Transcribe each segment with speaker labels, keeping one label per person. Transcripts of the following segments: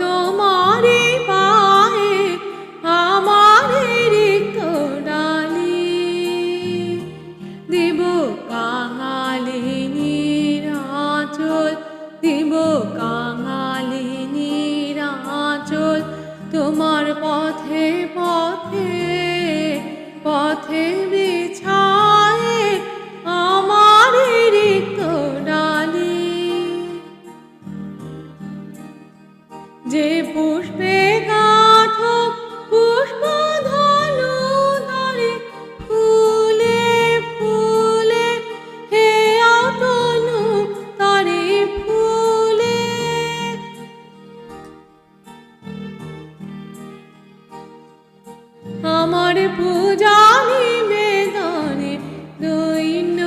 Speaker 1: তোমারে পায়ে কাঙালিনী কাঙালিনী তোমার পথে পথে পথে যে পুষ্পে গাথক পুষ্প ধনু ধরে ফুলে ফুলে, হে অতনু তরে ফুলে। আমার পূজা নিবেদনে দৈন্য,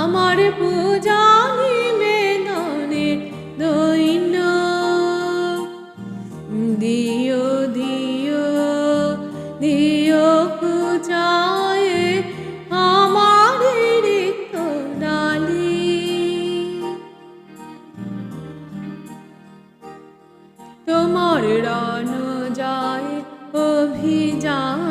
Speaker 1: আমার পূজা পূজায় আমার তোমার রণ যায় অভিযানে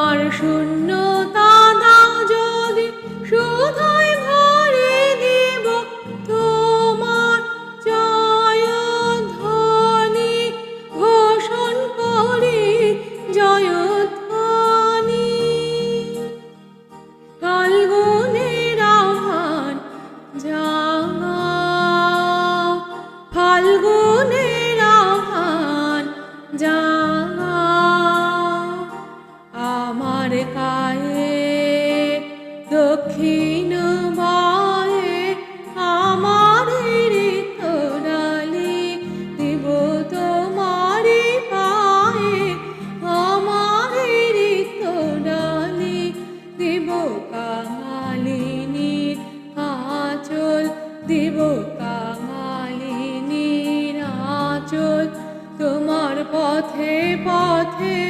Speaker 1: আমার শূন্যতা pathe